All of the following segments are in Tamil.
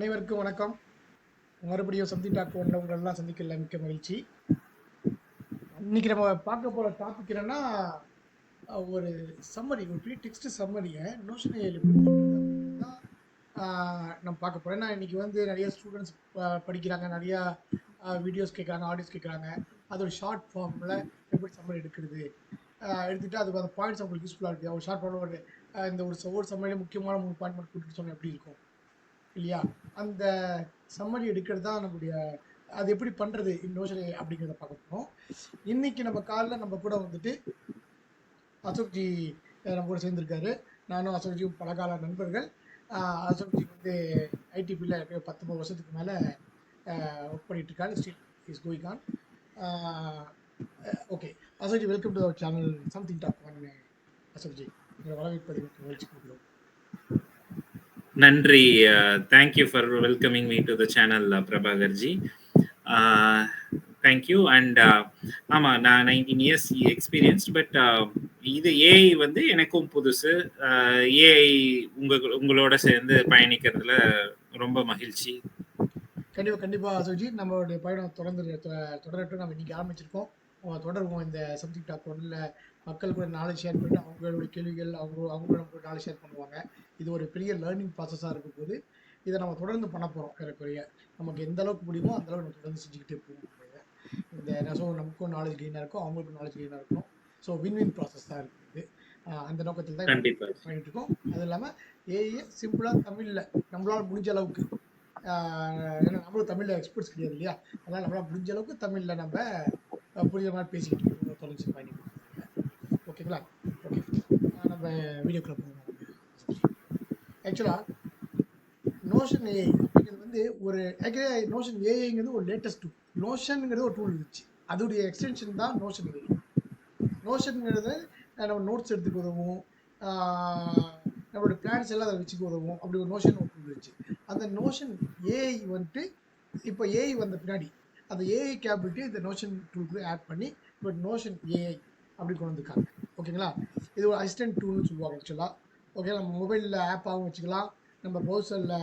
அனைவருக்கும் வணக்கம். மறுபடியும் சந்தி டாக் ஒன்ல உங்களெல்லாம் சந்திக்கல மிக்க மகிழ்ச்சி. இன்னைக்கு நம்ம பார்க்க போகிற டாபிக் என்னன்னா ஒரு சம்மரி ஒரு பெரிய டெக்ஸ்ட் சம்மரியை நோஷன் நம்ம பார்க்க போகிறேன் ஏன்னா இன்னைக்கு வந்து நிறைய ஸ்டூடெண்ட்ஸ் படிக்கிறாங்க நிறையா வீடியோஸ் கேட்குறாங்க ஆடியோஸ் கேட்குறாங்க அது ஒரு ஷார்ட் ஃபார்மில் எப்படி சம்மரி எடுக்கிறது? எடுத்துகிட்டு அதுக்கு அந்த பாயிண்ட்ஸ் அவங்களுக்கு யூஸ்ஃபுல்லாக இருக்குது ஒரு ஷார்ட் ஃபார்மில் ஒரு இந்த ஒரு ஒவ்வொரு சம்மரியில் முக்கியமான மூணு பாயிண்ட் மட்டும் கொடுத்துட்டு சொன்னால் எப்படி இருக்கும்? இல்லையா? அந்த சம்மரி எடுக்கிறது தான் நம்மளுடைய அது எப்படி பண்ணுறது நோஷன் அப்படிங்கிறத பார்க்க போகிறோம் இன்னைக்கு நம்ம காலைல நம்ம கூட வந்துட்டு அசோக்ஜி நம்ம கூட சேர்ந்துருக்காரு. நானும் அசோக்ஜியும் பலகால நண்பர்கள். அசோக்ஜி வந்து ஐடிபியில் எப்படியோ பத்தொம்பது வருஷத்துக்கு மேலே ஒர்க் பண்ணிட்டு இருக்காரு. Still is going on okay Ashokji welcome to our channel something talk on Ashokji. உங்களை வரவேற்பதை மகிழ்ச்சி கொடுக்குறோம் நன்றி. Thank you for welcoming me to the channel Prabhakarji thank you and ஆமாம் நான் நைன்டீன் இயர்ஸ் எக்ஸ்பீரியன்ஸ் பட் இது ஏஐ வந்து எனக்கும் புதுசு. Uh, ஏஐ உங்க உங்களோட சேர்ந்து பயணிக்கிறதுல ரொம்ப மகிழ்ச்சி. கண்டிப்பாக கண்டிப்பாக அசோஜி நம்மளுடைய பயணம் தொடர்ந்து தொ- தொடரட்டும். நம்ம இன்னைக்கு ஆரம்பிச்சிருக்கோம். அவங்க தொடருவோம் இந்த சப்ஜெக்ட் டாக் ஒன்றில் மக்கள் கூட நாலேஜ் ஷேர் பண்ணிட்டு அவங்களுடைய கேள்விகள் அவங்க அவங்களும் நாலேஜ் ஷேர் பண்ணுவாங்க. இது ஒரு பெரிய லேர்னிங் ப்ராசஸாக இருக்கும் போது இதை நம்ம தொடர்ந்து பண்ண போகிறோம் ஏறக்குறைய. நமக்கு எந்த அளவுக்கு முடியுமோ அந்த அளவுக்கு நம்ம தொடர்ந்து செஞ்சுக்கிட்டே போவோம் இதை. இந்த ஸோ நமக்கும் நாலேஜ் கெயினாக இருக்கும் அவங்களுக்கும் நாலேஜ் கெயினாக இருக்கும். ஸோ வின் வின் ப்ராசஸ் தான் இருக்குது அந்த நோக்கத்தில் தான் பண்ணிட்டு இருக்கோம். அது இல்லாமல் ஏஐ சிம்பிளாக தமிழில் நம்மளால் முடிஞ்ச அளவுக்கு. ஏன்னா நம்மளும் தமிழில் எக்ஸ்பர்ட்ஸ் கிடையாது இல்லையா? அதனால் நம்மளால் முடிஞ்ச அளவுக்கு தமிழில் நம்ம புரியுற மாதிரி பேசிக்கிட்டு இருக்கோம். தொலைஞ்சி பயணி ஓகேங்களா? ஓகே. நம்ம வீடியோக்குள்ள போகணும் ஆக்சுவலாக நோஷன் ஏஐ அப்படிங்கிறது வந்து ஒரு ஆக்சுவலி நோஷன் ஏஐங்கிறது ஒரு லேட்டஸ்ட் டூல் நோஷனுங்கிறது ஒரு டூல் இருந்துச்சு. அதோடைய எக்ஸ்டென்ஷன் தான் நோஷன் ஏஐ நோஷனுங்கிறது நம்ம நோட்ஸ் எடுத்துக்க உதவும். நம்மளோட பிளான்ஸ் எல்லாம் அதை வச்சுக்க உதவும். அப்படி ஒரு நோஷன் ஒன்று இருந்துச்சு. அந்த நோஷன் ஏஐ வந்துட்டு இப்போ ஏஐ வந்த பின்னாடி அந்த ஏஐ கேபிலிட்டி இந்த நோஷன் டூலுக்கு ஆட் பண்ணி இப்போ நோஷன் ஏஐ அப்படி கொண்டு வந்திருக்காங்க. ஓகேங்களா இது ஒரு அசிஸ்டன்ட் டூல்னு சொல்லுவாங்க ஆக்சுவலாக ஓகே நம்ம மொபைலில் ஆப்பாகவும் வச்சுக்கலாம். நம்ம ப்ரௌசரில்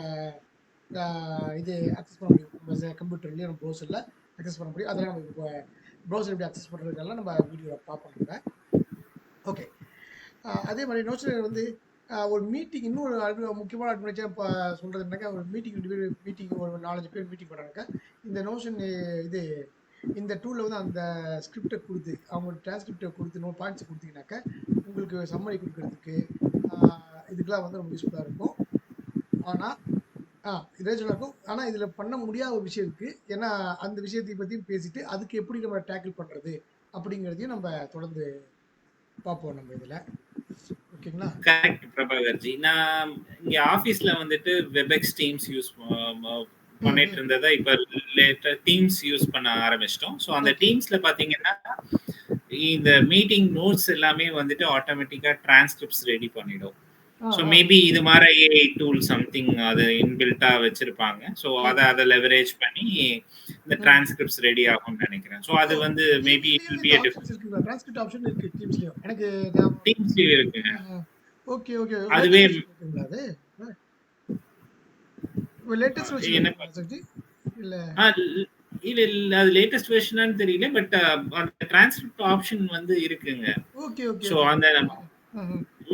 இது அக்சஸ் பண்ண முடியும். நம்ம கம்ப்யூட்டர்லேயும் நம்ம ப்ரௌசரில் அக்சஸ் பண்ண முடியும். அதெல்லாம் நம்ம இப்போ ப்ரௌசர் எப்படி அக்சஸ் பண்ணுறதுக்கெல்லாம் நம்ம வீடியோவில் பார்ப்போம் ஓகே அதே மாதிரி நோஷன் வந்து ஒரு மீட்டிங் இன்னொரு முக்கியமான அட்வான்டேஜாக இப்போ சொல்கிறது என்னக்கா ஒரு மீட்டிங் ரெண்டு பேர் மீட்டிங் ஒரு நாலஞ்சு பேர் மீட்டிங் பண்ணுறாங்க இந்த நோஷன் இது இந்த டூலில் வந்து அந்த ஸ்கிரிப்டை கொடுத்து அவங்க டிரான்ஸ்கிரிப்டை கொடுத்து நோ பாயிண்ட்ஸ் கொடுத்தீங்கன்னாக்கா உங்களுக்கு சம்மரி கொடுக்கறதுக்கு ஆஹ் இதுக்கெல்லாம் வந்து ரொம்ப யூஸ்ஃபுல்லாக இருக்கும். ஆனால் ஆ இதே இருக்கும். ஆனால் இதில் பண்ண முடியாத ஒரு விஷயம் இருக்குது ஏன்னா அந்த விஷயத்தை பற்றியும் பேசிட்டு அதுக்கு எப்படி நம்ம டேக்கிள் பண்ணுறது அப்படிங்கிறதையும் நம்ம தொடர்ந்து பார்ப்போம் நம்ம இதில். ஓகேங்களா? கரெக்ட் பிரபாகர்ஜி. நான் இங்க ஆபீஸ்ல வந்துட்டு வெப்எக்ஸ் டீம்ஸ் யூஸ் பண்ணிட்டு இருந்ததை இப்ப லேட்டர் டீம்ஸ் யூஸ் பண்ண ஆரம்பிச்சிட்டோம். ஸோ அந்த டீம்ஸ்ல பாத்தீங்கன்னா இந்த மீட்டிங் நோட்ஸ் எல்லாமே வந்துட்டு ஆட்டோமேட்டிக்கா டிரான்ஸ்கிரிப்ட்ஸ் ரெடி பண்ணிடும். ஸோ. மேபி இது மாதிரி ஏஐ டூல் சம்திங் அது இன்பில்ட்டா வச்சிருப்பாங்க. ஸோ அதை அதை லெவரேஜ் பண்ணி இந்த டிரான்ஸ்கிரிப்ட்ஸ் ரெடி ஆகும்னு நினைக்கிறேன். ஸோ அது வந்து maybe it will be a different இருக்குங்களா டிரான்ஸ்கிரிப்ட் ஆப்ஷன் இருக்கு டீம்ஸ்லயும் எனக்கு டீம்ஸ்லயும் இருக்கு. ஓகே ஓகே அதுவே- லேட்டஸ்ட் என்ன- வச்சு இல்ல. இல்ல இல்ல. அது லேட்டஸ்ட் வெர்ஷனான்னு தெரியல பட் அந்த டிரான்ஸ்கிரிப்ட் ஆப்ஷன் வந்து இருக்குங்க. ஓகே ஓகே ஸோ அந்த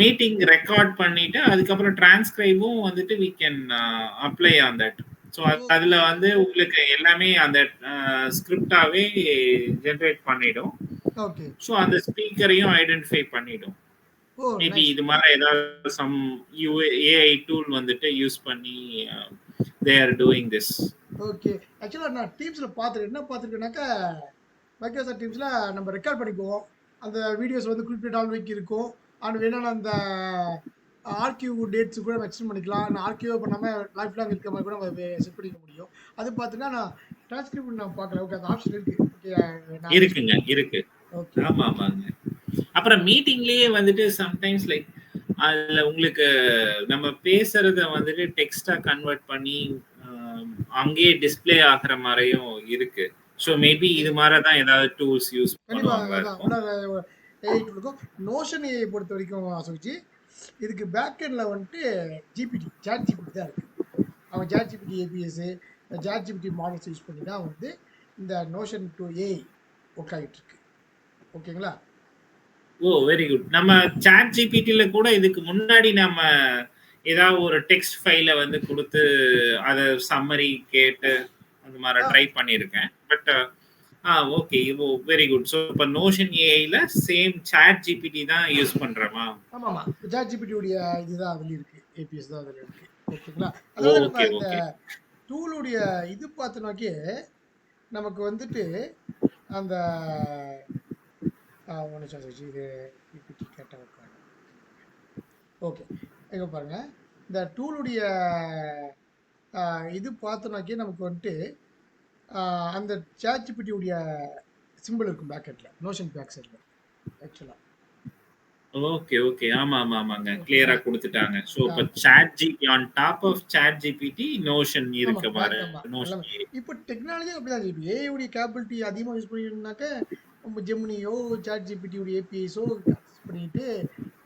மீட்டிங் ரெக்கார்ட் பண்ணிட்டு அதுக்கப்புறம் டிரான்ஸ்கிரைபும் வந்துட்டு we can apply on that so அதுல வந்து உங்களுக்கு எல்லாமே அந்த ஸ்கிரிப்டாவே ஜென்ரேட் பண்ணிடும். ஓகே ஸோ அந்த ஸ்பீக்கரையும் ஐடென்டிஃபை பண்ணிடும். மேபி இது மாதிரி ஏதாவது சம் ஏஐ டூல் வந்துட்டு யூஸ் பண்ணி they are doing this okay ஆக்சுவலாக நான் டீம்ஸில் பார்த்துருக்கேன் என்ன பார்த்துருக்கேனாக்கா மைக்ரோசாஃப்ட் டீம்ஸில் நம்ம ரெக்கார்ட் பண்ணிக்குவோம். அந்த வீடியோஸ் வந்து குறிப்பிட்ட ஆள் வைக்க இருக்கும். அண்ட் வேணாலும் அந்த ஆர்கியூ டேட்ஸ் கூட நம்ம எக்ஸ்டெண்ட் பண்ணிக்கலாம். நான் ஆர்கியூ பண்ணாமல் லைஃப் லாங் இருக்க மாதிரி கூட நம்ம செட் பண்ணிக்க முடியும். அது பார்த்தீங்கன்னா நான் டிரான்ஸ்கிரிப்ட் நான் பார்க்கல. ஓகே அந்த ஆப்ஷன் இருக்கு. ஓகே இருக்குங்க இருக்கு. ஓகே ஆமா ஆமாங்க. அப்புறம் மீட்டிங்லயே வந்துட்டு சம்டைம்ஸ் லைக் அதுல உங்களுக்கு நம்ம பேசுறத வந்துட்டு டெக்ஸ்டா கன்வெர்ட் பண்ணி அங்கேயே டிஸ்ப்ளே ஆகுற மாதிரியும் இருக்கு. ஸோ மேபி இது மாதிரி தான் ஏதாவது டூல்ஸ் யூஸ் பண்ணுவாங்க. ஏஐ இருக்கும் நோஷன் ஏஐ பொறுத்த வரைக்கும் அசோச்சி இதுக்கு பேக் எண்ட்ல வந்துட்டு ஜிபிடி சாட் ஜிபிடி தான் இருக்கு. அவன் ஜாட் ஜிபிடி ஏபிஎஸ் ஜாட் ஜிபிடி மாடல்ஸ் யூஸ் பண்ணி தான் வந்து இந்த நோஷன் டூ ஏ ஒர்க் ஆகிட்டு இருக்கு. ஓகேங்களா ஓ வெரி குட் நம்ம சாட் ஜிபிடில கூட இதுக்கு முன்னாடி நம்ம ஏதாவது ஒரு டெக்ஸ்ட் ஃபைல வந்து கொடுத்து அதை சம்மரி கேட்டு அந்த மாதிரி ட்ரை பண்ணியிருக்கேன். பட் ஆ ஓகே இப்போ வெரி குட் ஸோ இப்போ நோஷன் ஏஐல சேம் சாட் ஜிபிடி தான் யூஸ் பண்றோமா ஆமாம் ஆமாம். ஜாட் ஜிபிடியுடைய இதுதான் அதில் இருக்கு. ஏபிஎஸ் தான் அதில் இருக்கு. ஓகேங்களா? அதாவது நம்ம இந்த டூலுடைய இது பார்த்தோன்னாக்கே நமக்கு வந்துட்டு அந்த இது கேட்ட ஓகே இங்கே பாருங்க. இந்த டூலுடைய இது பார்த்தோன்னாக்கே நமக்கு வந்துட்டு அந்த சாட்ஜிபிட்டியுடைய சிம்பிள் இருக்கும் பேக்கெட்டில் நோஷன் பேக் சைடில் ஆக்சுவலாக ஓகே ஓகே ஆமா ஆமா ஆமாங்க. கிளியரா கொடுத்துட்டாங்க. ஸோ இப்போ ChatGPT on top of ChatGPT Notion இருக்க பாரு. நோஷன் இப்போ டெக்னாலஜி அப்படிதான் இப்போ ஏஐடைய கேபிலிட்டி அதிகமாக யூஸ் பண்ணிட்டோம்னாக்க நம்ம ஜெமினியோ சாட் ஜிபிடியோட ஏபிஐஸோ பண்ணிட்டு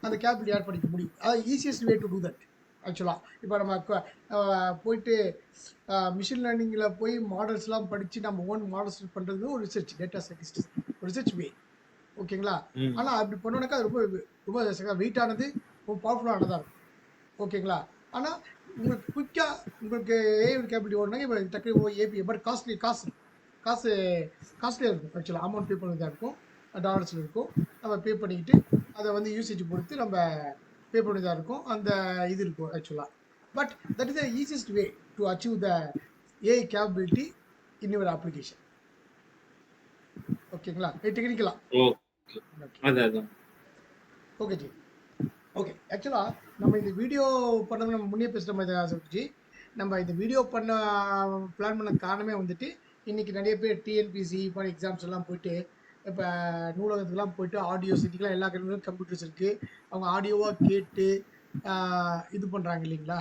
அந்த கேபிலிட்டி ஆட் பண்ணிக்க முடியும். அதாவது easiest way to do that ஆக்சுவலாக இப்போ நம்ம போயிட்டு மிஷின் லேர்னிங்கில் போய் மாடல்ஸ்லாம் படித்து நம்ம ஓன் மாடல்ஸ் பண்ணுறது ஒரு research data scientist research way ஓகேங்களா? ஆனால் அப்படி பண்ணோன்னாக்கா அது ரொம்ப ரொம்ப வெயிட்டானது ரொம்ப பவர்ஃபுல்லானதாக இருக்கும். ஓகேங்களா? ஆனால் உங்களுக்கு குயிக்காக உங்களுக்கு ஏஐ கேபிலிட்டி ஓடனா இப்போ டக்கு ஏபி பட் காஸ்ட்லி காசு காசு காஸ்ட்லியாக இருக்கும் ஆக்சுவலாக அமௌண்ட் பே பண்ணதாக இருக்கும் டாலர்ஸில் இருக்கும். நம்ம பே பண்ணிக்கிட்டு அதை வந்து யூசேஜ் பொறுத்து நம்ம பே பண்ணதாக இருக்கும். அந்த இது இருக்கும் ஆக்சுவலாக but that is the easiest way to achieve the AI capability in your application ஓகேங்களா டெக்னிக்கலாக ஓ ஓகே ஜி ஓகே ஆக்சுவலாக நம்ம இந்த வீடியோ பண்ணது நம்ம முன்னே பேசுகிற மாதிரி சொல்லிச்சு நம்ம இந்த வீடியோ பண்ண பிளான் பண்ண காரணமே வந்துட்டு இன்றைக்கி நிறைய பேர் டிஎன்பிசி மாதிரி எக்ஸாம்ஸ் எல்லாம் போயிட்டு இப்போ நூலகத்துக்குலாம் போயிட்டு ஆடியோ சிட்டிக்கெலாம் எல்லா கடையிலும் கம்ப்யூட்டர்ஸ் இருக்குது அவங்க ஆடியோவாக கேட்டு இது பண்ணுறாங்க இல்லைங்களா?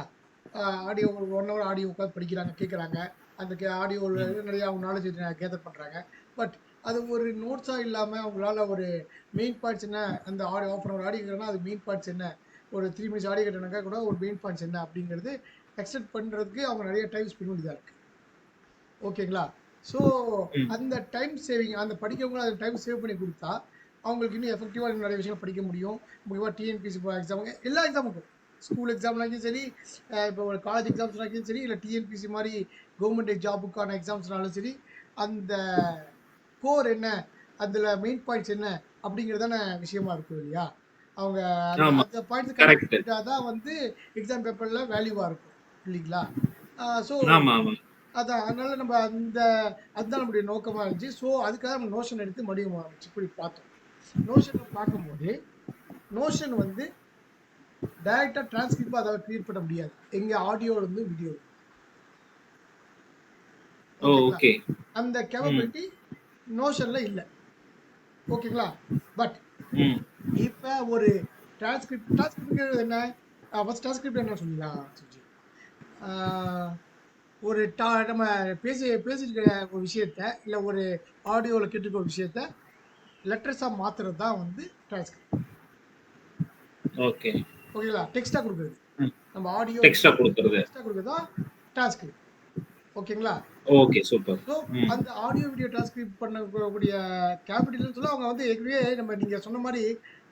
ஆடியோ ஒன் ஹவர் ஆடியோ உட்காந்து படிக்கிறாங்க கேட்குறாங்க அந்த ஆடியோவில் நிறைய அவங்க நாலேஜ் கேதர் பண்ணுறாங்க பட் அது ஒரு நோட்ஸாக இல்லாமல் அவங்களால ஒரு மெயின் பாயிண்ட்ஸ் என்ன? அந்த ஆடியோ ஆஃப் ஹவர் ஆடியோ கேட்கறனா அது மெயின் பாயிண்ட்ஸ் என்ன? ஒரு த்ரீ மினிட்ஸ் ஆடியோ கேட்டனாக்கா கூட ஒரு மெயின் பாயிண்ட்ஸ் என்ன? அப்படிங்கிறது எக்ஸ்டெண்ட் பண்ணுறதுக்கு அவங்க நிறைய டைம் ஸ்பெண்ட் வேண்டியதாக இருக்குது ஓகேங்களா ஸோ. அந்த டைம் சேவிங் அந்த படிக்கிறவங்க அந்த டைம் சேவ் பண்ணி கொடுத்தா அவங்களுக்கு இன்னும் எஃபெக்டிவாக நிறைய விஷயம் படிக்க முடியும். முக்கியமாக டிஎன்பிசி எக்ஸாம் எல்லா எக்ஸாமுக்கும் ஸ்கூல் எக்ஸாம்னாலும் சரி இப்போ ஒரு காலேஜ் எக்ஸாம்ஸ்னாலும் சரி இல்லை டிஎன்பிசி மாதிரி கவர்மெண்ட் ஜாபுக்கான எக்ஸாம்ஸ்னாலும் சரி அந்த கோர் என்ன அதில் மெயின் பாயிண்ட்ஸ் என்ன அப்படிங்கிறதான விஷயமா இருக்கும் இல்லையா? அவங்க அந்த- பாயிண்ட்ஸ் Correct. கரெக்ட் தான் வந்து எக்ஸாம் பேப்பரில் வேல்யூவாக இருக்கும். இல்லைங்களா? ஸோ அதான் அதனால நம்ம அந்த அதுதான் நம்முடைய நோக்கமாக இருந்துச்சு. ஸோ அதுக்காக நம்ம நோஷன் எடுத்து மறுபடியும் ஆரம்பிச்சு இப்படி பார்த்தோம். நோஷனை பார்க்கும்போது நோஷன் வந்து டைரெக்டாக டிரான்ஸ்கிரிப்டாக அதை க்ரியேட் பண்ண முடியாது. எங்கள் ஆடியோலேருந்து வீடியோ ஓகே அந்த கேப்பபிலிட்டி நோஷனில் இல்லை. ஓகேங்களா? பட் இப்போ ஒரு டிரான்ஸ்கிரிப்ட் டிரான்ஸ்கிரிப்ட் என்ன? ஃபஸ்ட் டிரான்ஸ்கிரிப்ட் என்ன ஆஹ், ஒரு டா நம்ம பேசி பேசியிருக்கிற ஒரு விஷயத்த இல்லை ஒரு ஆடியோவில் கேட்டிருக்க ஒரு விஷயத்த லெட்டர்ஸாக மாற்றுறது தான் வந்து டிரான்ஸ்கிரிப்ட் ஓகே ஓகேங்களா டெக்ஸ்ட்டாக கொடுக்குறது. நம்ம ஆடியோ டெக்ஸ்டா கொடுக்கறது. டெக்ஸ்ட்டாக கொடுக்குறது தான் டிரான்ஸ்கிரிப்ட் ஓகேங்களா ஓகே சூப்பர் ஸோ. அந்த ஆடியோ வீடியோ டிரான்ஸ்கிரிப்ட் பண்ணக்கூடிய கேபிட்டல்னு சொல்ல அவங்க வந்து ஏற்கனவே நம்ம நீங்கள் சொன்ன மாதிரி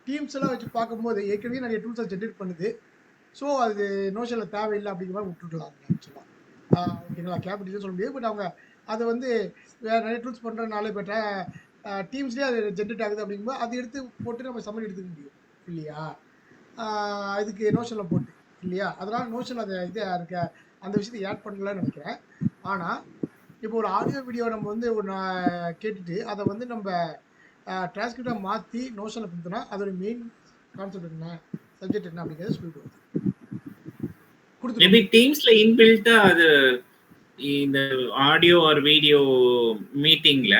டீம்ஸ் எல்லாம் வச்சு பார்க்கும்போது ஏற்கனவே நிறைய டூல்ஸை ஜென்ரேட் பண்ணுது. ஸோ அது நோஷனில் தேவையில்லை அப்படிங்கிற மாதிரி விட்டுடலாம் ஆக்சுவலாக ஓகேங்களா கேப் கேபிட்டல் சொல்ல முடியாது. பட் அவங்க அதை வந்து வேறு நிறைய டூல்ஸ் பண்ணுறதுனால இப்போ டீம்ஸ்லேயே அது ஜென்ரேட் ஆகுது அப்படிங்கும்போது அதை எடுத்து போட்டு நம்ம சமையல் எடுத்துக்க முடியும். இல்லையா? அதுக்கு இதுக்கு நோஷனில் போட்டு. இல்லையா? அதனால் நோஷன் அதை இது இருக்க அந்த விஷயத்தை ஆட் பண்ணலன்னு நினைக்கிறேன். ஆனால் இப்போ ஒரு ஆடியோ வீடியோ நம்ம வந்து ஒன்று கேட்டுட்டு அதை வந்து நம்ம டிரான்ஸ்கிரிப்டாக மாற்றி நோஷனில் கொடுத்தோன்னா அதோட மெயின் கான்செப்ட் என்ன? சப்ஜெக்ட் என்ன அப்படிங்கிறத சொல்லிட்டு மேபி டீம்ஸ்ல இன்பில்ட்டா அது இந்த ஆடியோ ஆர் வீடியோ மீட்டிங்ல.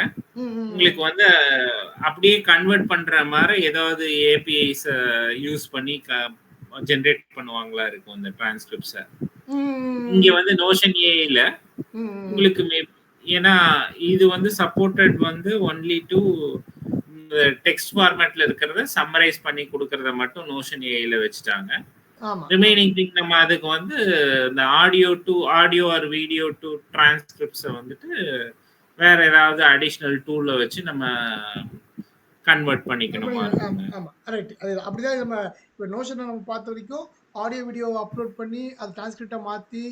உங்களுக்கு வந்து அப்படியே கன்வெர்ட் பண்ற மாதிரி ஏதாவது ஏபிஐஸ் யூஸ் பண்ணி ஜென்ரேட் பண்ணுவாங்களா இருக்கும் இந்த டிரான்ஸ்கிரிப்ட்ஸ இங்க வந்து நோஷன் ஏல. உங்களுக்கு ஏன்னா இது வந்து சப்போர்ட்டட் வந்து ஒன்லி டு டெக்ஸ்ட் ஃபார்மேட்ல இருக்கிறத சம்மரைஸ் பண்ணி கொடுக்கறத மட்டும் நோஷன் ஏஐல வச்சுட்டாங்க ரிமைனிங் திங் நம்ம அதுக்கு வந்து இந்த audio to audio or video to டிரான்ஸ்கிரிப்ட்ஸை வந்துட்டு வேற ஏதாவது அடிஷ்னல் டூல்ல வச்சு நம்ம கன்வெர்ட் பண்ணிக்கணுமா? அப்படிதான் நம்ம இப்போ நோஷனை நம்ம பார்த்த வரைக்கும் ஆடியோ வீடியோ அப்லோட் பண்ணி அது டிரான்ஸ்கிரிப்டை மாற்றி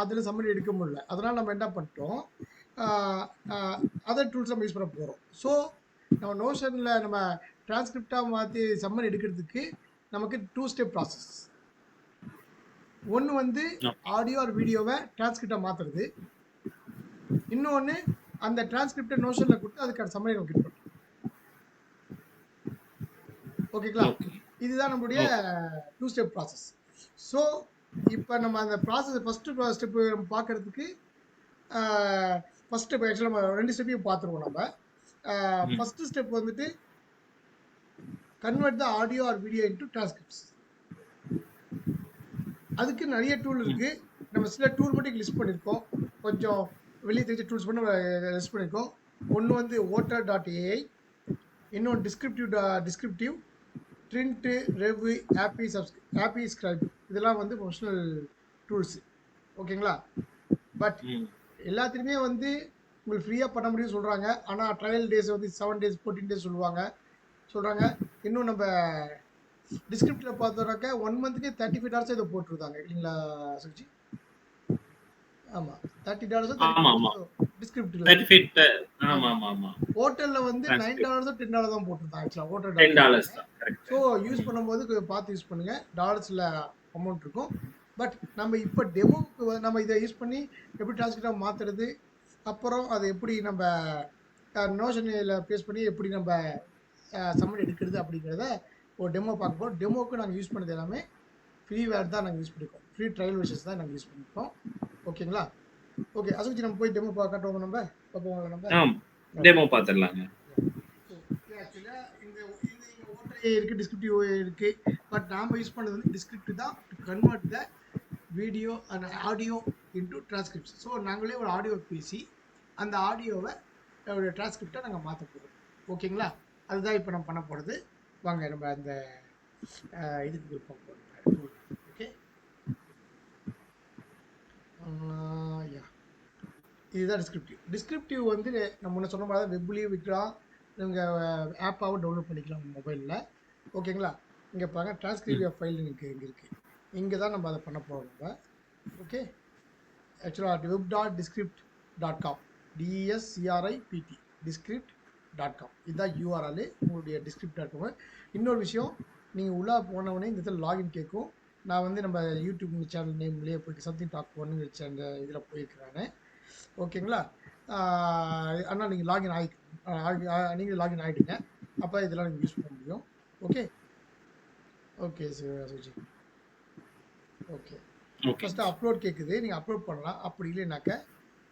அதில் சம்மரி எடுக்க முடியல. அதனால் நம்ம என்ன பண்ணிட்டோம்? அதர் டூல்ஸ் நம்ம யூஸ் பண்ண போகிறோம் ஸோ நம்ம நோஷனில் நம்ம டிரான்ஸ்கிரிப்டாக மாற்றி சம்மரி எடுக்கிறதுக்கு நமக்கு டூ ஸ்டெப் ப்ராசஸ் ஒன்று வந்து ஆடியோ ஆர் வீடியோவை டிரான்ஸ்கிரிப்டாக மாற்றுறது இன்னொன்று அந்த டிரான்ஸ்கிரிப்டை நோஷனில் கொடுத்து அதுக்கான சம்மரி நம்ம கிட்ட பண்ணுறோம் ஓகேங்களா. இதுதான் நம்மளுடைய டூ ஸ்டெப் ப்ராசஸ் ஸோ இப்போ நம்ம அந்த ப்ராசஸ் ஃபஸ்ட்டு ஸ்டெப்பு நம்ம பார்க்கறதுக்கு ஃபஸ்ட் ஸ்டெப் ஆக்சுவலாக நம்ம ரெண்டு ஸ்டெப்பையும் பார்த்துருவோம் நம்ம. ஃபஸ்ட்டு ஸ்டெப் வந்துட்டு convert the audio or video into transcripts அதுக்கு நிறைய டூல் இருக்கு. நம்ம சில டூல் மட்டும் லிஸ்ட் பண்ணியிருக்கோம் கொஞ்சம் வெளியே தெரிஞ்ச டூல்ஸ் மட்டும் லிஸ்ட் பண்ணியிருக்கோம் ஒன்று வந்து ஓட்டர் டாட் ஏஐ இன்னொன்று descriptive descriptive Trint Rev happy subs happy scribe இதெல்லாம் வந்து ப்ரொஃபஷனல் டூல்ஸ் ஓகேங்களா? பட். எல்லாத்துலேயுமே வந்து உங்களுக்கு ஃப்ரீயாக பண்ண முடியும்னு சொல்கிறாங்க ஆனால் ட்ரையல் டேஸ் வந்து செவன் டேஸ் ஃபோர்டீன் டேஸ் சொல்லுவாங்க. சொல்கிறாங்க இன்னும் நம்ம டிஸ்கிரிப்டில் பார்த்தோம்னாக்க ஒன் மந்த்துக்கு தேர்ட்டி ஃபைவ் டாலர்ஸ் இதை போட்டிருந்தாங்க. இல்லைங்களா சுஜி ஆமாம் தேர்ட்டி டாலர்ஸ். டிஸ்கிரிப்டில் ஹோட்டலில் வந்து நைன். டாலர்ஸோ டென் டாலர் தான் போட்டிருந்தாங்க ஆக்சுவலாக ஹோட்டல். ஸோ யூஸ் பண்ணும்போது பார்த்து யூஸ் பண்ணுங்க. டாலர்ஸில் அமௌண்ட் இருக்கும். பட் நம்ம இப்போ டெமோக்கு நம்ம இதை யூஸ் பண்ணி எப்படி டிரான்ஸ்கிரிப்டாக மாற்றுறது அப்புறம் அதை எப்படி நம்ம நோஷனில் பேஸ் பண்ணி எப்படி நம்ம சம்மன் எடுக்கிறது அப்படிங்கிறத ஒரு டெமோ பார்க்க போகிறோம் டெமோக்கு நாங்கள் யூஸ் பண்ணது எல்லாமே ஃப்ரீ வேர் தான் நாங்கள் யூஸ் பண்ணியிருக்கோம் ஃப்ரீ ட்ரையல் விஷஸ் தான் நாங்கள் யூஸ் பண்ணியிருக்கோம் ஓகேங்களா ஓகே அசுச்சி நம்ம போய் டெமோ பார்க்கட்டோம் நம்ம? பார்ப்போம் நம்ம? டெமோ பார்த்துடலாங்க. ஆக்சுவலாக இந்த ஓட்டை இருக்குது டிஸ்கிரிப்டிவ் இருக்குது பட் நாம் யூஸ் பண்ணது வந்து டிஸ்கிரிப்டிவ் தான் to convert the video and audio into transcript so நாங்களே ஒரு ஆடியோ பேசி அந்த ஆடியோவை ஒரு டிரான்ஸ்கிரிப்டை நாங்கள் மாற்ற போகிறோம் ஓகேங்களா அதுதான் இப்போ நம்ம பண்ண போகிறது வாங்க நம்ம அந்த இதுக்கு விருப்பம் போகிறோம் ஓகே? யா. இதுதான் டிஸ்கிரிப்டிவ் டிஸ்கிரிப்டிவ் வந்து நம்ம முன்ன சொன்ன மாதிரி வெப்லேயும் விற்கலாம் நீங்கள் ஆப்பாகவும் டவுன்லோட் பண்ணிக்கலாம் மொபைலில் ஓகேங்களா இங்கே பாருங்கள் டிரான்ஸ்கிரிப்டிவ் ஃபைல் எனக்கு இங்கே இருக்குது இங்கே தான் நம்ம அதை பண்ண போகிறோம் நம்ம. ஓகே ஆக்சுவலாக web dot டிஸ்கிரிப்ட் dot com டிஎஸ்சிஆர்ஐபிடி டிஸ்கிரிப்ட் dot com இதுதான் யூஆர்எல் உங்களுடைய டிஸ்கிரிப்ட் டாட் காம் இன்னொரு விஷயம் நீங்கள் உள்ளே போனவுடனே இந்த இடத்துல லாகின் கேட்கும். நான் வந்து நம்ம யூடியூப் சேனல் நேம்லேயே போயிட்டு சம்திங் டாக் ஒன்று அந்த இதில் போயிருக்கிறானே ஓகேங்களா ஆனால் நீங்கள் லாகின் ஆகி நீங்கள் லாகின் ஆகிடுங்க அப்போ இதெல்லாம் நீங்கள் யூஸ் பண்ண முடியும். Okay okay Suji okay okay first upload கேட்குது நீங்கள் அப்லோட் பண்ணலாம். அப்படி இல்லைனாக்க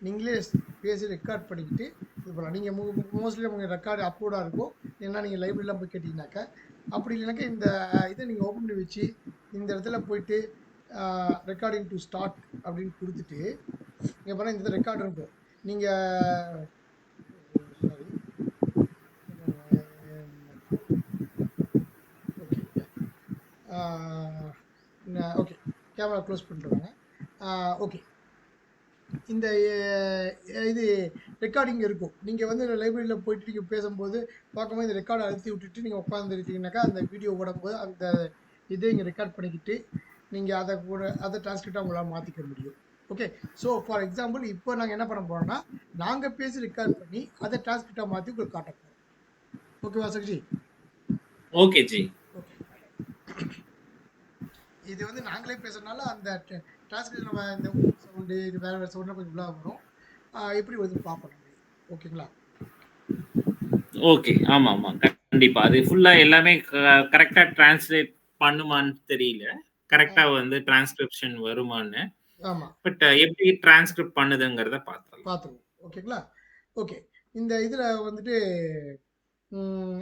நீங்களே பேசி ரெக்கார்ட் பண்ணிக்கிட்டு இது பண்ணலாம். நீங்கள் மோஸ்ட்லி உங்களுக்கு ரெக்கார்டு அப்லோடாக இருக்கும் ஏன்னா நீங்கள் லைப்ரரிலாம் போய் கேட்டிங்கனாக்கா அப்படி இல்லைனாக்கா இந்த இதை நீங்கள் ஓப்பன் பண்ணி வச்சு இந்த இடத்துல போயிட்டு ரெக்கார்டிங் டு ஸ்டார்ட் அப்படின்னு கொடுத்துட்டு இங்கே பாருங்க இந்த இடத்துல ரெக்கார்டு இருக்கும் நீங்கள் ஓகே ஓகே கேமரா க்ளோஸ் பண்ணிட்டுருவாங்க ஓகே இந்த இது ரெக்கார்டிங் இருக்கும். நீங்கள் வந்து லைப்ரரியில் போயிட்டு நீங்கள் பேசும்போது பார்க்கும்போது இந்த ரெக்கார்டை அழுத்தி விட்டுட்டு நீங்கள் உட்காந்துருக்கீங்கனாக்கா அந்த வீடியோ ஓடும்போது அந்த இதை இங்கே ரெக்கார்ட் பண்ணிக்கிட்டு நீங்கள் அதை கூட அதை டிரான்ஸ்கிரிப்டாக உங்களால் மாற்றிக்க முடியும். ஓகே ஸோ ஃபார் எக்ஸாம்பிள் இப்போ நாங்கள் என்ன பண்ண போகிறோம்னா நாங்கள் பேசி ரெக்கார்ட் பண்ணி அதை டிரான்ஸ்கிரிப்டாக மாற்றி உங்களுக்கு காட்ட போகிறோம் ஓகேவா சக்ஜி ஓகே ஜி ஓகே இது வந்து நாங்களே பேசுறதுனால அந்த டிரான்ஸ்கிரிப்ஷன் நம்ம இந்த சவுண்டு இது வேற வேறு சவுண்ட்லாம் கொஞ்சம் இவ்வளோ வரும். எப்படி வந்து பார்ப்போம் ஓகேங்களா ஓகே ஆமா ஆமா. கண்டிப்பா. அது ஃபுல்லா எல்லாமே கரெக்டா டிரான்ஸ்லேட் பண்ணுமான்னு தெரியல. கரெக்டா வந்து டிரான்ஸ்கிரிப்ஷன் வருமான்னு. ஆமாம் பட் எப்படி டிரான்ஸ்கிரிப்ட் பண்ணுதுங்கிறத பார்த்துடலாம். பார்த்துருவோம். ஓகேங்களா ஓகே இந்த இதில் வந்துட்டு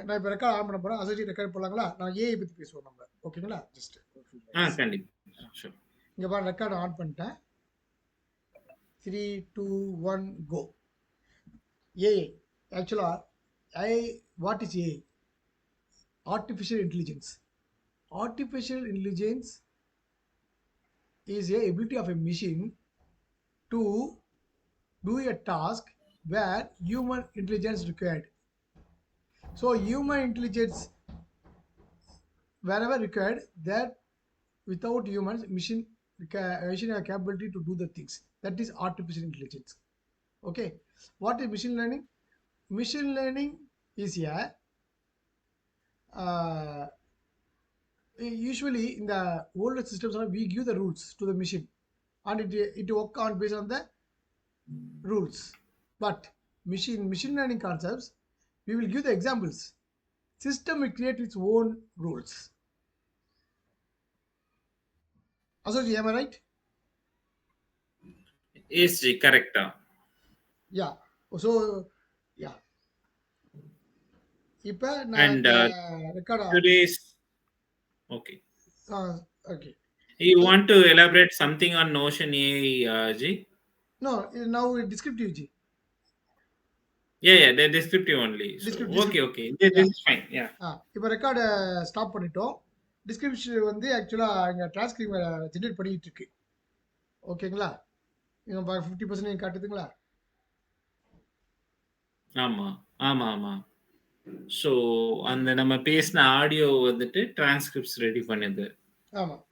நான் இப்போ ரெக்கார்ட் ஆன் பண்ண போகிறேன் அசோசியேட் ரெக்கார்ட் போடலாங்களா? நான் ஏஐ பற்றி பேசுவோம் நம்ம. ஓகேங்களா ஜஸ்ட் ஆ கண்டிப்பா. Sure. இங்கே பாரு ரெக்கார்டு ஆன் பண்ணிட்டேன் three two one go AI ஆக்சுவலாக I what is AI artificial intelligence artificial intelligence is a ability of a machine to do a task where human intelligence required. So human intelligence wherever required that without humans machine ca- machine have capability to do the things. That is artificial intelligence. Okay. What is machine learning? Machine learning is a uh, usually in the older systems we give the rules to the machine. And it it work on based on the rules. But machine machine learning concepts we will give the examples. System will create its own rules Asoji, am I right? Yes ji கரெக்டா Yeah. So, yeah. இப்போ நான் And, இந்த uh, record today's okay okay you want to elaborate something on Notion AI ji no now descriptive ji Yeah, yeah, the descriptive only. So, Descriptive. okay, okay. This, this is fine. Yeah. ஆ இப்போ ரெக்கார்டை ஸ்டாப் பண்ணிட்டோம் டிஸ்கிரிப்ஷன் வந்து ஆக்சுவலாக இங்கே டிரான்ஸ்கிரிப் ஜென்ரேட் பண்ணிக்கிட்டு இருக்கு. ஓகேங்களா நீங்கள் ஃபிஃப்டி பர்சன்ட் காட்டுதுங்களா? ஆமா ஆமா ஆமா. ஸோ அந்த நம்ம பேசின ஆடியோ வந்துட்டு டிரான்ஸ்கிரிப்ட்ஸ் ரெடி பண்ணுது. ஆமாம்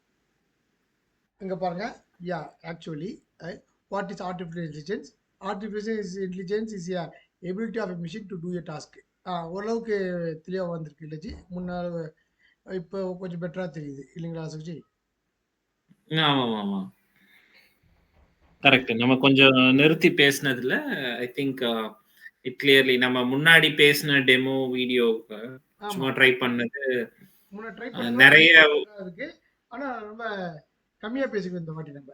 இங்கே பாருங்க. Yeah actually what is artificial intelligence artificial intelligence is ability of a machine to do a task ஓரளவுக்கு தெளிவாக வந்திருக்கு இல்லைஜி. முன்னால் இப்போ கொஞ்சம் பெட்டராக தெரியுது. இல்லைங்களா சுஜி ஆமா ஆமா கரெக்ட் நம்ம கொஞ்சம் நிறுத்தி பேசினதுல ஐ திங்க் இட் கிளியர்லி நம்ம முன்னாடி பேசின டெமோ வீடியோ சும்மா ஆமாம் ட்ரை பண்ணது நிறைய இருக்கு. ஆனால் ரொம்ப கம்மியாக பேசிக்கணும் இந்த வாட்டி நம்ம.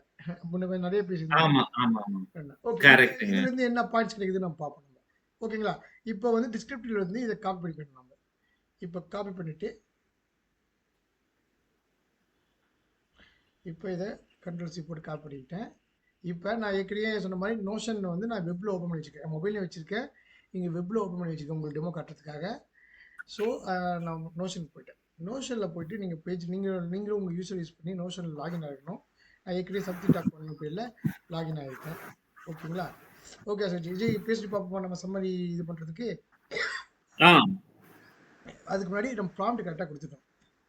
முன்ன கொஞ்சம் நிறைய பேசிக்கணும் ஆமா ஆமா ஆமா. ஓகே கரெக்ட்டுங்க இதுலேருந்து என்ன பாயிண்ட்ஸ் கிடைக்குதுன்னு நம்ம பார்ப்போம் நம்ம. ஓகேங்களா இப்போ வந்து டிஸ்கிரிப்டிவ்ல வந்து இதை காப்பி பண்ணிக்கணும் நம்ம. இப்போ காப்பி பண்ணிட்டு இப்போ இதை கண்ட்ரோல் சி போட்டு காப்பி பண்ணிக்கிட்டேன். இப்போ நான் ஏற்கனவே சொன்ன மாதிரி நோஷன் வந்து நான் வெப்பில் ஓப்பன் பண்ணி வச்சுருக்கேன். மொபைலையும் வச்சுருக்கேன். இங்கே வெப்பில் ஓப்பன் பண்ணி வச்சுருக்கேன் உங்களுக்கு டெமோ காட்டுறதுக்காக. ஸோ நான் நோஷனுக்கு போயிட்டேன். நோஷனில் போயிட்டு நீங்கள் பேஜ் நீங்கள் நீங்களும் உங்கள் யூசர் யூஸ் பண்ணி நோஷனில் லாகின் ஆகிடணும் நான் ஏற்கனவே சப்ஜெக்ட் டாக் பண்ண பேரில் லாகின் ஆகிருக்கேன் ஓகேங்களா? ஓகே சார் விஜய் பேசிட்டு பார்ப்போம். நம்ம சம்மரி இது பண்ணுறதுக்கு அதுக்கு முன்னாடி நம்ம ப்ராம்ப்ட் கரெக்டாக கொடுத்துட்டோம்.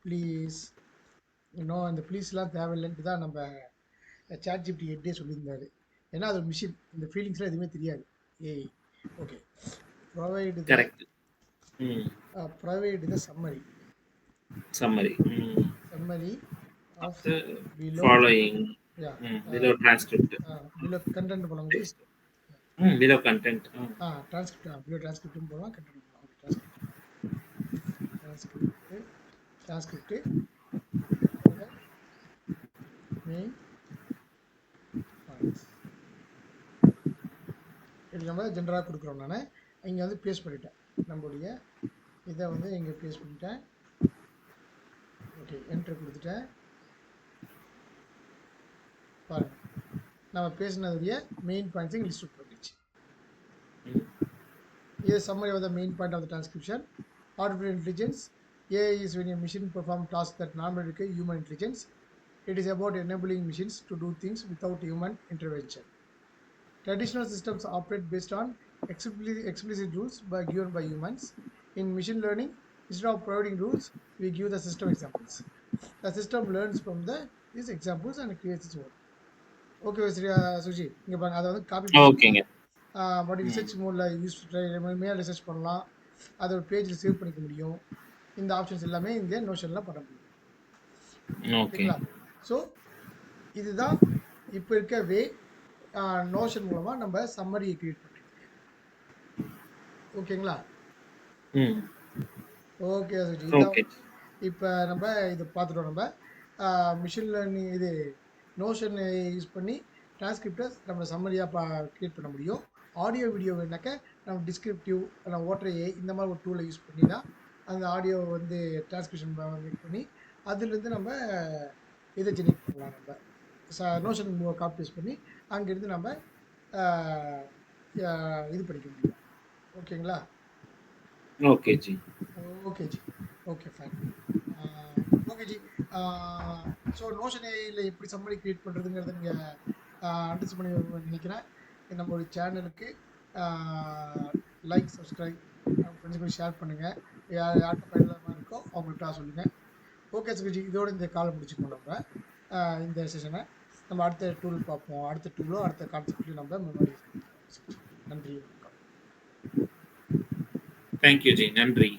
ப்ளீஸ் இன்னும் அந்த ப்ளீஸ்லாம் தேவையில்லைன்ட்டு தான் நம்ம சாட் ஜிப்டி ஹெட்டே சொல்லியிருந்தாரு. ஏன்னா அது மிஷின் இந்த ஃபீலிங்ஸ்லாம் எதுவுமே தெரியாது. ஏய் okay provide correct provide the summary summary summary of below following below transcript below content போல வந்து ம். பிலோ கண்டென்ட் ஆ டிரான்ஸ்கிரிப்ட் பிலோ டிரான்ஸ்கிரிப்டும் போடலாம் கண்டென்ட் போடலாம் டிரான்ஸ்கிரிப்ட் டிரான்ஸ்கிரிப்ட் மெயின் பாயிண்ட்ஸ் இப்படி நம்ம ஜென்ரலாக கொடுக்குறோம் நான் இங்கே வந்து பேஸ்ட் பண்ணிட்டேன் நம்மளுடைய இதை வந்து இங்கே பேஸ்ட் பண்ணிட்டேன் ஓகே என்ட்ரு கொடுத்துட்டேன் பாருங்கள் நம்ம பேசினதுடைய மெயின் பாயிண்ட்ஸ் லிஸ்ட் பண்ணிடுச்சு இது summary of the main point of the transcription artificial intelligence AI is machine perform task that normal இருக்கு human intelligence It is about enabling machines to do things without human intervention. Traditional systems operate based on explicit, explicit rules by, given by humans. In machine learning, instead of providing rules, we give the system examples. The system learns from the these examples and creates its own. Okay Shri Suji இங்கே பாருங்க அதை வந்து காப்பி ஓகேங்க பட் ரிசர்ச் மோடில் யூஸ் மேலே ரிசர்ச் பண்ணலாம் அதை ஒரு பேஜில் சேவ் பண்ணிக்க முடியும் இந்த ஆப்ஷன்ஸ் எல்லாமே இந்த நோஷனில் பண்ண முடியும் ஓகே ஓகேங்களா ஸோ இதுதான் இப்போ இருக்க வே நோஷன் மூலமாக நம்ம சம்மரியை கிரியேட் பண்ணுறோம் ஓகேங்களா ஓகே சுஜி இப்போ நம்ம இதை பார்த்துட்டோம் நம்ம. மிஷின் லேர்னிங் இது நோஷன் யூஸ் பண்ணி டிரான்ஸ்கிரிப்டை நம்ம சம்மரியாக பா க்ரியேட் பண்ண முடியும். ஆடியோ வீடியோ வேணாக்க நம்ம டிஸ்கிரிப்டிவ் நம்ம ஓட்டரையே இந்த மாதிரி ஒரு டூலை யூஸ் பண்ணி தான் அந்த ஆடியோ வந்து டிரான்ஸ்கிரிப்ஷன் பண்ணி அதுலேருந்து நம்ம இதை ஜெனரேட் பண்ணலாம் நம்ம. ச நோஷன் காப்பி பேஸ்ட் பண்ணி அங்கேருந்து நம்ம இது பண்ணிக்க முடியும். ஓகேங்களா okay ji okay ji okay fine okay ji so Notion ஏஐயில் எப்படி சம்மரி கிரியேட் பண்ணுறதுங்கிறத நீங்கள் அண்டர்ஸ்ட் பண்ணி நினைக்கிறேன். நம்மளுடைய சேனலுக்கு லைக் சப்ஸ்கிரைப் ஃப்ரெண்ட்ஸ் கூட ஷேர் பண்ணுங்கள் யார் யார்கிட்ட பயனுள்ளதாக இருக்கோ அவங்கள்ட்ட சொல்லுங்கள் ஓகே சுகிஜி இதோட இந்த காலை முடிச்சுக்கணும் நம்ம இந்த செஷனை நம்ம அடுத்த டூல் பார்ப்போம். அடுத்த டூலோ அடுத்த கான்செப்ட்லையும் நம்ம மெமரி நன்றி வணக்கம். Thank you ji. நன்றி.